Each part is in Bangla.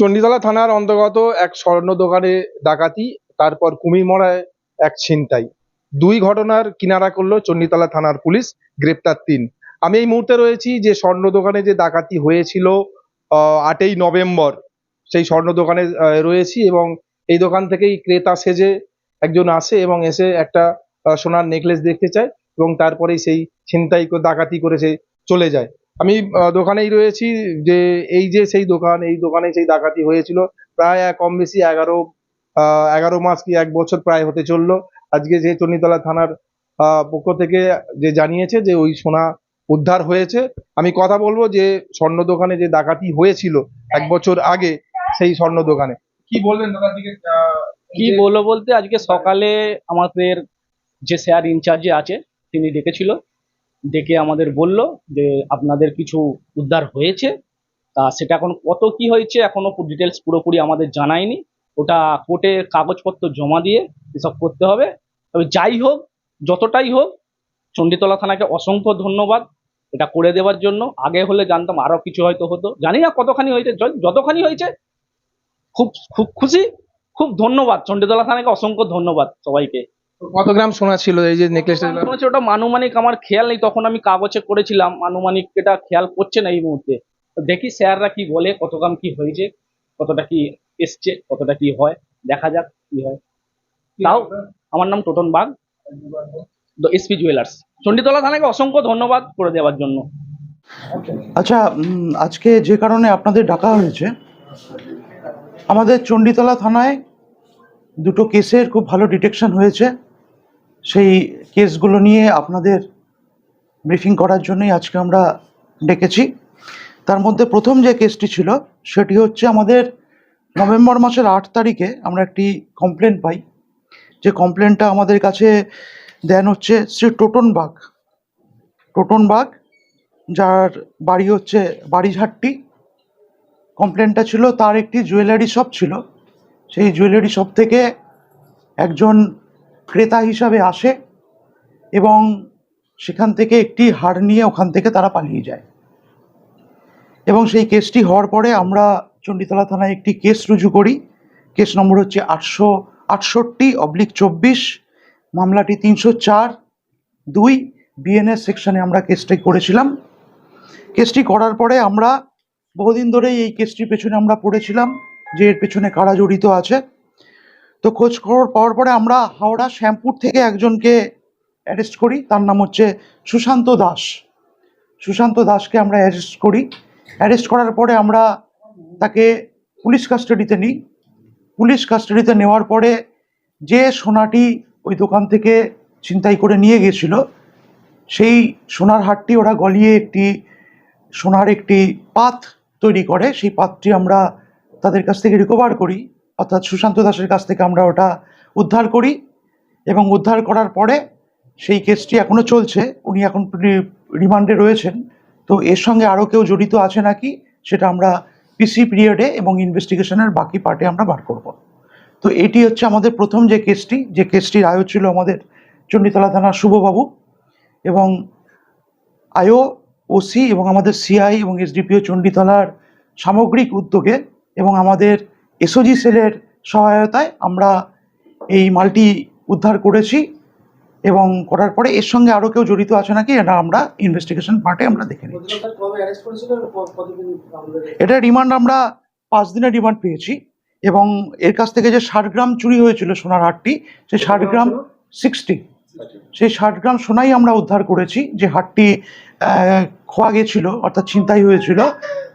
চণ্ডীতলা থানার অন্তর্গত এক স্বর্ণ দোকানে ডাকাতি, তারপর কুমিরমড়ায় এক ছিনতাই। দুই ঘটনার কিনারা করল চণ্ডীতলা থানার পুলিশ, গ্রেপ্তার তিন। আমি এই মুহূর্তে রয়েছি যে স্বর্ণ দোকানে যে ডাকাতি হয়েছিল আটই নভেম্বর, সেই স্বর্ণ দোকানে রয়েছি এবং এই দোকান থেকেই ক্রেতা সেজে একজন আসে এবং এসে একটা সোনার নেকলেস দেখতে চায় এবং তারপরেই সেই ছিনতাই, ডাকাতি করে সে চলে যায়। আমি দোকানেই রয়েছি যে এই যে সেই দোকান এই দোকানে সেই ডাকাতি হয়েছিল প্রায় কম বেশি এগারো আহ, এগারো মাস কি এক বছর প্রায় হতে চলল। আজকে যে চণ্ডীতলা থানার পক্ষ থেকে যে জানিয়েছে যে ওই সোনা উদ্ধার হয়েছে আমি কথা বলব যে স্বর্ণ দোকানে যে ডাকাতি হয়েছিল এক বছর আগে সেই স্বর্ণ দোকানে। কি বললেন কি বলব বলতে আজকে সকালে আমাদের যে শেয়ার ইনচার্জে আছে তিনি ডেকেছিল। ডেকে আমাদের বলল যে, আপনাদের কিছু উদ্ধার হয়েছে। তা সেটা এখন কত কি হয়েছে এখনও ডিটেলস পুরোপুরি আমাদের জানায়নি। ওটা কোর্টে কাগজপত্র জমা দিয়ে এসব করতে হবে। তবে যাই হোক, যতটাই হোক, চণ্ডীতলা থানাকে অসংখ্য ধন্যবাদ এটা করে দেওয়ার জন্য। আগে হলে জানতাম আরও কিছু হয়তো হতো। জানি না কতখানি হয়েছে যতখানি হয়েছে, খুব খুব খুশি, খুব ধন্যবাদ। চণ্ডীতলা থানাকে অসংখ্য ধন্যবাদ সবাইকে। কত গ্রাম সোনা ছিল এই যে নেকলেসটা শুনেছি ওটা মানুমানিক আমার খেয়াল নেই তখন আমি কাগজে করেছিলাম মানুমানিক এটা খেয়াল করছে না এই মুহূর্তে। তো দেখি স্যাররা কি বলে কত গ্রাম কি হয়েছে কতটা কি এসছে কতটা কি হয় দেখা যাক কি হয়। তাও আমার নাম Toton Bag S P jewellers Chanditala থানাকে অসংখ্য ধন্যবাদ করে দেওয়ার জন্য। আচ্ছা আজকে যে কারণে আপনাদের ডাকা হয়েছে আমাদের চণ্ডীতলা থানায় দুটো কেসের খুব ভালো ডিটেকশন হয়েছে। সেই কেসগুলো নিয়ে আপনাদের ব্রিফিং করার জন্যই আজকে আমরা ডেকেছি। তার মধ্যে প্রথম যে কেসটি ছিল, সেটি হচ্ছে আমাদের নভেম্বর মাসের আট তারিখে আমরা একটি কমপ্লেন পাই। যে কমপ্লেনটা আমাদের কাছে দেন হচ্ছে শ্রী টোটন বাগ টোটন বাগ যার বাড়ি হচ্ছে বাড়িঝাট্টি কমপ্লেনটা ছিল, তার একটি জুয়েলারি শপ ছিল। সেই জুয়েলারি শপ থেকে একজন ক্রেতা হিসাবে আসে এবং সেখান থেকে একটি হার নিয়ে ওখান থেকে তারা পালিয়ে যায়। এবং সেই কেসটি হওয়ার পরে আমরা চণ্ডীতলা থানায় একটি কেস রুজু করি। কেস নম্বর হচ্ছে আটশো আটষট্টি অবলিক চব্বিশ, মামলাটি তিনশো চার, দুই বিএনএস সেকশনে আমরা কেসটি করেছিলাম। কেসটি করার পরে আমরা বহুদিন ধরেই এই কেসটির পেছনে আমরা পড়েছিলাম যে এর পেছনে কারা জড়িত আছে। তো খোঁজ খবর পাওয়ার পরে আমরা হাওড়া, শ্যামপুর থেকে একজনকে অ্যারেস্ট করি। তার নাম হচ্ছে সুশান্ত দাস। সুশান্ত দাসকে আমরা অ্যারেস্ট করি। অ্যারেস্ট করার পরে আমরা তাকে পুলিশ কাস্টাডিতে নিই। পুলিশ কাস্টাডিতে নেওয়ার পরে যে সোনাটি ওই দোকান থেকে ছিনতাই করে নিয়ে গেছিল, সেই সোনার হারটি ওরা গলিয়ে একটি সোনার একটি পাত তৈরি করে। সেই পাতটি আমরা তাদের কাছ থেকে রিকভার করি। অর্থাৎ সুশান্ত দাসের কাছ থেকে আমরা ওটা উদ্ধার করি এবং উদ্ধার করার পরে সেই কেসটি এখনও চলছে, উনি এখন রিমান্ডে রয়েছেন। তো এর সঙ্গে আরও কেউ জড়িত আছে নাকি, সেটা আমরা পিসি পিরিয়ডে এবং ইনভেস্টিগেশনের বাকি পার্টে আমরা বার করব। তো এটি হচ্ছে আমাদের প্রথম যে কেসটি, যে কেসটির আয়ো ছিল আমাদের চণ্ডীতলা থানার শুভবাবু এবং আয়ো ওসি এবং আমাদের সিআই এবং এসডিপিও চণ্ডীতলার সামগ্রিক উদ্যোগে এবং আমাদের এসওজি সেলের সহায়তায় আমরা এই মালটি উদ্ধার করেছি এবং করার পরে এর সঙ্গে আরও কেউ জড়িত আছে নাকি এটা আমরা ইনভেস্টিগেশন পার্টে আমরা দেখে নিচ্ছি। এটা রিমান্ড আমরা পাঁচ দিনের রিমান্ড পেয়েছি এবং এর কাছ থেকে যে ষাট গ্রাম চুরি হয়েছিল সোনার হাটটি সেই ষাট গ্রাম সিক্সটি সেই ষাট। গ্রাম সোনাই আমরা উদ্ধার করেছি যে হাটটি খোয়া গেছিল অর্থাৎ ছিনতাই হয়েছিল।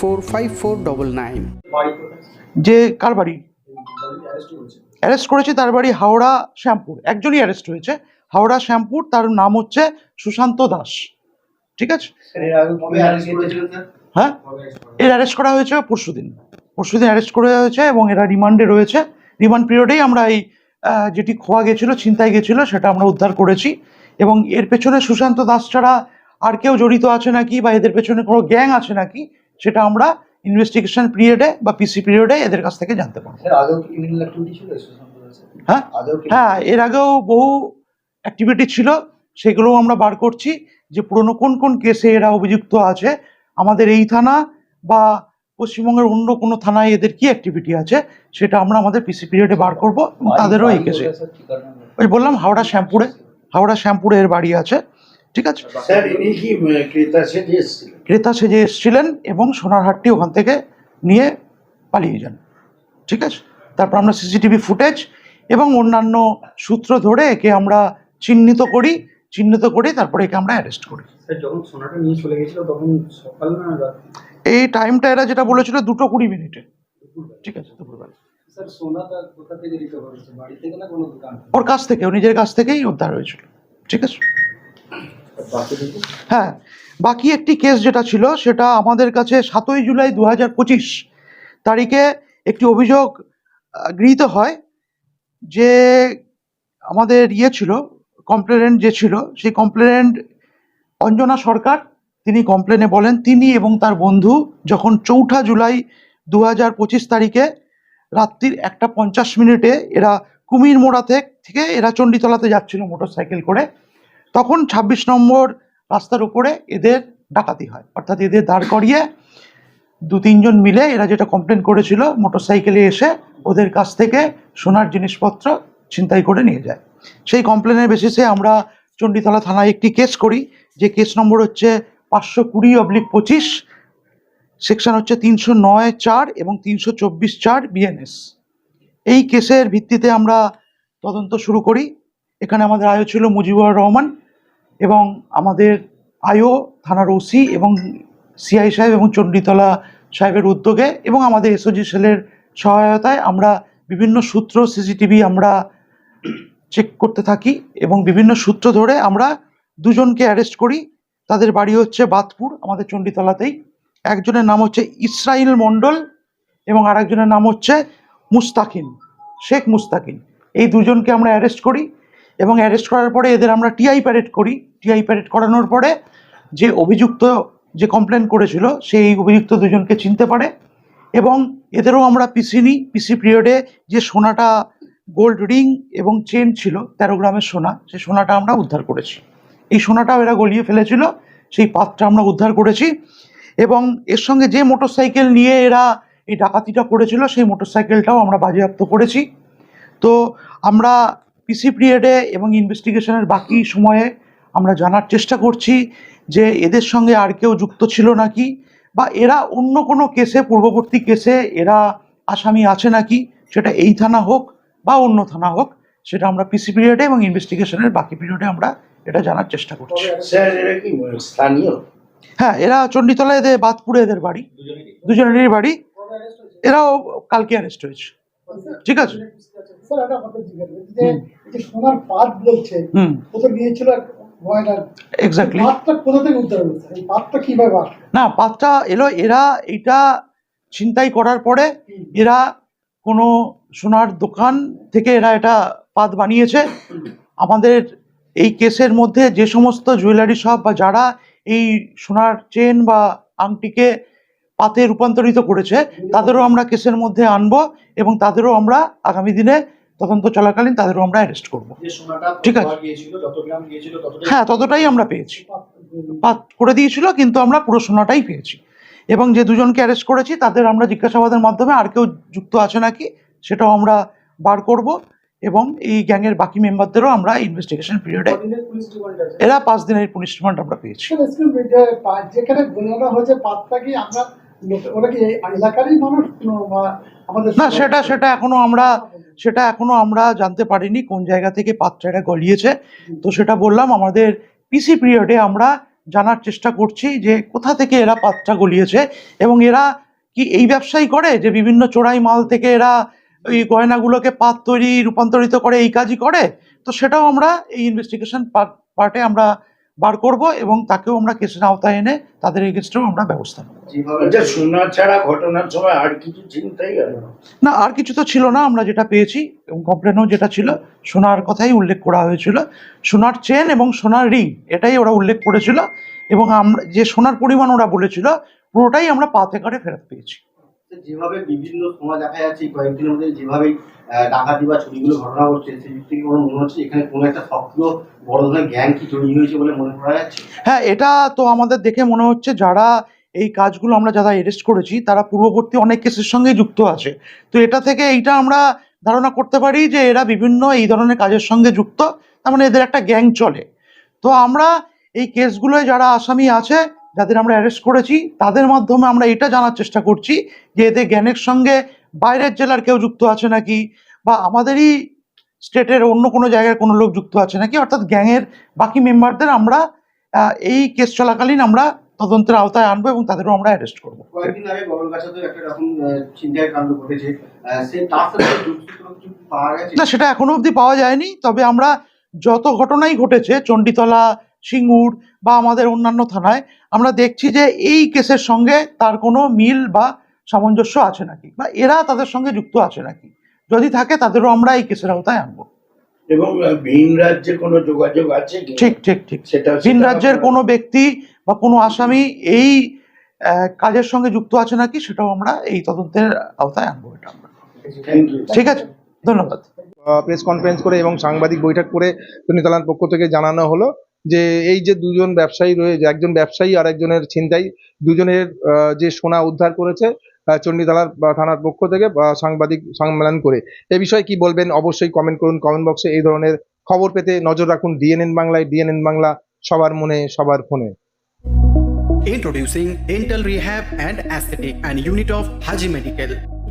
four five four double nine যে কার বাড়ি? অ্যারেস্ট করেছে তার বাড়ি হাওড়া শ্যামপুর। একজনই অ্যারেস্ট হয়েছে। হাওড়া শ্যামপুর, তার নাম হচ্ছে সুশান্ত দাস। ঠিক আছে? হ্যাঁ? এর অ্যারেস্ট করা হয়েছে পরশু দিন পরশুদিন অ্যারেস্ট করে হয়েছে এবং এরা রিমান্ডে রয়েছে। রিমান্ড পিরিয়ডেই আমরা এই যেটি খোয়া গেছিল, ছিনতাই গেছিল, সেটা আমরা উদ্ধার করেছি। এবং এর পেছনে সুশান্ত দাস ছাড়া আর কেউ জড়িত আছে নাকি বা এদের পেছনে কোনো গ্যাং আছে নাকি? সেটা আমরা ইনভেস্টিগেশন পিরিয়ডে বা পিসি পিরিয়ডে এদের কাছ থেকে জানতে পারব? হ্যাঁ হ্যাঁ এর আগেও বহু অ্যাক্টিভিটি ছিল সেগুলোও আমরা বার করছি যে পুরনো কোন কোন কেসে এরা অভিযুক্ত আছে আমাদের এই থানা বা পশ্চিমবঙ্গের অন্য কোনো থানায় এদের কি অ্যাক্টিভিটি আছে সেটা আমরা আমাদের পিসি পিরিয়ডে বার করব এবং তাদেরও এই কেসে। ওই বললাম হাওড়া শ্যামপুরে হাওড়া শ্যামপুরে এর বাড়ি আছে ঠিক আছে? ক্রেতা সেজে এসেছিলেন? এবং সোনারহাটটি ওখান থেকে নিয়ে পালিয়ে যান। ঠিক আছে? তারপর আমরা সিসিটিভি ফুটেজ এবং অন্যান্য সূত্র ধরে একে আমরা চিহ্নিত করি চিহ্নিত করে তারপরে একে আমরা অ্যারেস্ট করি। এই টাইমটা এরা যেটা বলেছিল দুটো কুড়ি মিনিটে। ঠিক আছে দুপুরবেলা? ওর কাছ থেকে ও নিজের কাছ থেকেই উদ্ধার হয়েছিল। ঠিক আছে? হ্যাঁ বাকি একটি কেস যেটা ছিল, সেটা আমাদের কাছে সাতই জুলাই দু হাজার পঁচিশ তারিখে একটি অভিযোগ গৃহীত হয় যে আমাদের ইয়ে ছিল কমপ্লেনেন্ট যে ছিল, সেই কমপ্লেনেন্ট অঞ্জনা সরকার, তিনি কমপ্লেনে বলেন, তিনি এবং তার বন্ধু যখন চৌঠা জুলাই দু হাজার পঁচিশ তারিখে রাত্রির একটা পঞ্চাশ মিনিটে এরা কুমির মোড়া থেকে থেকে এরা চণ্ডীতলাতে যাচ্ছিল মোটরসাইকেল করে তখন ছাব্বিশ নম্বর রাস্তার উপরে এদের ডাকাতি হয়। অর্থাৎ এদের দাঁড় করিয়ে দু তিনজন মিলে এরা যেটা কমপ্লেন করেছিল মোটরসাইকেলে এসে ওদের কাছ থেকে সোনার জিনিসপত্র ছিনতাই করে নিয়ে যায়। সেই কমপ্লেনের বেসিসে আমরা চণ্ডীতলা থানায় একটি কেস করি। যে কেস নম্বর হচ্ছে পাঁচশো কুড়ি অবলিক পঁচিশ সেকশন হচ্ছে তিনশো নয় চার এবং তিনশো চব্বিশ চার বিএনএস এই কেসের ভিত্তিতে আমরা তদন্ত শুরু করি। এখানে আমাদের আয়ো ছিল মুজিবুর রহমান। এবং আমাদের আয়ো থানার ওসি এবং সিআই সাহেব এবং চণ্ডীতলা সাহেবের উদ্যোগে এবং আমাদের এসওজি সেলের সহায়তায় আমরা বিভিন্ন সূত্র, সিসিটিভি আমরা চেক করতে থাকি এবং বিভিন্ন সূত্র ধরে আমরা দুজনকে অ্যারেস্ট করি। তাদের বাড়ি হচ্ছে বাতপুর, আমাদের চণ্ডীতলাতেই। একজনের নাম হচ্ছে ইসরাইল মণ্ডল এবং আরেকজনের নাম হচ্ছে মুস্তাকিন শেখ মুস্তাকিন এই দুজনকে আমরা অ্যারেস্ট করি। এবং অ্যারেস্ট করার পরে এদের আমরা টিআই প্যারেড করি। টিআই প্যারেড করানোর পরে যে অভিযুক্ত যে কমপ্লেন করেছিল, সেই অভিযুক্ত দুজনকে চিনতে পারে এবং এদেরও আমরা পিসি নিই। পিসি পিরিয়ডে যে সোনাটা গোল্ড রিং এবং চেন ছিল, তেরো গ্রামের সোনা, সেই সোনাটা আমরা উদ্ধার করেছি। এই সোনাটাও এরা গলিয়ে ফেলেছিল, সেই পাতটা আমরা উদ্ধার করেছি এবং এর সঙ্গে যে মোটরসাইকেল নিয়ে এরা এই ডাকাতিটা করেছিল, সেই মোটরসাইকেলটাও আমরা বাজেয়াপ্ত করেছি। তো আমরা পিসি পিরিয়ডে এবং ইনভেস্টিগেশনের বাকি সময়ে আমরা জানার চেষ্টা করছি যে এদের সঙ্গে আর কেউ যুক্ত ছিল নাকি বা এরা অন্য কোনো কেসে পূর্ববর্তী কেসে এরা আসামি আছে নাকি সেটা এই থানা হোক বা অন্য থানা হোক সেটা আমরা পিসি পিরিয়ডে এবং ইনভেস্টিগেশনের বাকি পিরিয়ডে আমরা এটা জানার চেষ্টা করছি। হ্যাঁ এরা চণ্ডীতলা এদের বাদপুরে এদের বাড়ি। দুজনেরই? বাড়ি। এরাও কালকে অ্যারেস্ট হয়েছে। ঠিক আছে। স্যার একটা কথা জিজ্ঞাসা করছি যে এই যে সোনার পাত বলছে হুম। নিয়েছিল এক্স্যাক্টলি পাতটা কোথা থেকে উদ্ধার হয়েছে পাতটা কীভাবে না পাতটা এলো এরা এইটা ছিনতাই করার পরে এরা কোনো সোনার দোকান থেকে এরা এটা পাত বানিয়েছে। আমাদের এই কেসের মধ্যে যে সমস্ত জুয়েলারি শপ বা যারা এই সোনার চেন বা আংটিকে পাতে রূপান্তরিত করেছে তাদেরও আমরা কেসের মধ্যে আনব এবং তাদেরও আমরা আগামী দিনে তদন্ত চলাকালীন তাদেরও আমরা অ্যারেস্ট করব। ঠিক আছে। হ্যাঁ ততটাই আমরা পেয়েছি। পাত করে দিয়েছিল কিন্তু আমরা পুরো সোনাটাই পেয়েছি। এবং যে দুজনকে অ্যারেস্ট করেছি তাদের আমরা জিজ্ঞাসাবাদের মাধ্যমে আর কেউ যুক্ত আছে নাকি সেটাও আমরা বার করব এবং এই গ্যাংয়ের বাকি মেম্বারদেরও আমরা ইনভেস্টিগেশন পিরিয়ডে পুলিশ রিমান্ড এরা পাঁচ দিনের পুনিশমেন্ট আমরা পেয়েছি। পা- যেখানে হয়েছে পাতটা কি আমরা না সেটা সেটা এখনও আমরা সেটা এখনও আমরা জানতে পারিনি কোন জায়গা থেকে পাত্রটা গলিয়েছে তো সেটা বললাম আমাদের পিসি পিরিয়ডে আমরা জানার চেষ্টা করছি যে কোথা থেকে এরা পাত্রা গলিয়েছে এবং এরা কি এই ব্যবসাই করে যে বিভিন্ন চোরাই মাল থেকে এরা ওই গয়নাগুলোকে পাত তৈরি রূপান্তরিত করে এই কাজই করে? তো সেটাও আমরা এই ইনভেস্টিগেশন পার্টে আমরা বার করব এবং তাকেও আমরা কেসের আওতায় এনে তাদের এগেনস্টেও আমরা ব্যবস্থা নেব। সোনা ছাড়া ঘটনার সময় আর কিছু চিন্তাই না না আর কিছু তো ছিল না আমরা যেটা পেয়েছি এবং কমপ্লেনও যেটা ছিল সোনার কথাই উল্লেখ করা হয়েছিল। সোনার চেন এবং সোনার রিং এটাই ওরা উল্লেখ করেছিল এবং আমরা যে সোনার পরিমাণ ওরা বলেছিল পুরোটাই আমরা পাতে করে ফেরত পেয়েছি। যেভাবে বিভিন্ন সময় দেখা যাচ্ছে, কয়েকদিনের মধ্যে যেভাবে ডাকাতি বা চুরিগুলো ঘটনা ঘটছে, সেই দিক থেকে মনে হচ্ছে এখানে কোনো একটা সক্রিয় বড় ধরনের গ্যাং কি জড়িয়ে হয়েছে বলে মনে করা যাচ্ছে? হ্যাঁ এটা তো আমাদের দেখে মনে হচ্ছে যারা এই কাজগুলো আমরা যারা অ্যারেস্ট করেছি, তারা পূর্ববর্তী অনেক কেসের সঙ্গে যুক্ত আছে। তো এটা থেকে এইটা আমরা ধারণা করতে পারি যে এরা বিভিন্ন এই ধরনের কাজের সঙ্গে যুক্ত, তার মানে এদের একটা গ্যাং চলে। তো আমরা এই কেসগুলোয় যারা আসামি আছে যাদের আমরা অ্যারেস্ট করেছি তাদের মাধ্যমে আমরা এটা জানার চেষ্টা করছি যে এদের গ্যাংয়ের সঙ্গে বাইরের জেলার কেউ যুক্ত আছে নাকি? বা আমাদেরই স্টেটের অন্য কোনো জায়গায় কোনো লোক যুক্ত আছে নাকি? অর্থাৎ গ্যাংয়ের বাকি মেম্বারদের আমরা এই কেস চলাকালীন আমরা তদন্তের আওতায় আনব এবং তাদেরও আমরা অ্যারেস্ট করব। কয়েকদিন আগে একটা কাণ্ড ঘটেছে। না সেটা এখনও অবধি পাওয়া যায়নি। তবে আমরা যত ঘটনাই ঘটেছে চণ্ডীতলা সিঙ্গুর বা আমাদের অন্যান্য থানায় আমরা দেখছি যে এই কেসের সঙ্গে তার কোনো মিল বা সামঞ্জস্য আছে নাকি? বা এরা তাদের সঙ্গে যুক্ত আছে নাকি? যদি থাকে তাদেরও আমরা এই কেসের আওতায় আনব। এবং ভিন রাজ্যে কোনো যোগাযোগ আছে কি? ঠিক ঠিক ঠিক। সেটা ভিন রাজ্যের কোনো ব্যক্তি বা কোনো আসামি এই আহ, কাজের সঙ্গে যুক্ত আছে নাকি সেটাও আমরা এই তদন্তের আওতায় আনব এটা আমরা। ঠিক আছে। ধন্যবাদ। প্রেস কনফারেন্স করে এবং সাংবাদিক বৈঠক করে চণ্ডীতলার পক্ষ থেকে জানানো হলো। যে এই যে দুজন ব্যবসায়ী রয়েছে, একজন ব্যবসায়ী আর একজনের ছিনতাই, দুজনের যে সোনা উদ্ধার করেছে চণ্ডীতলার থানার পক্ষ থেকে সাংবাদিক সম্মেলন করে। এ বিষয়ে কি বলবেন? অবশ্যই কমেন্ট করুন কমেন্ট বক্সে এই ধরনের খবর পেতে নজর রাখুন ডিএনএন বাংলায় ডিএনএন বাংলা, সবার মনে, সবার ফোনে। Introducing Dental Rehab and Aesthetic and Unit of Haji Medical.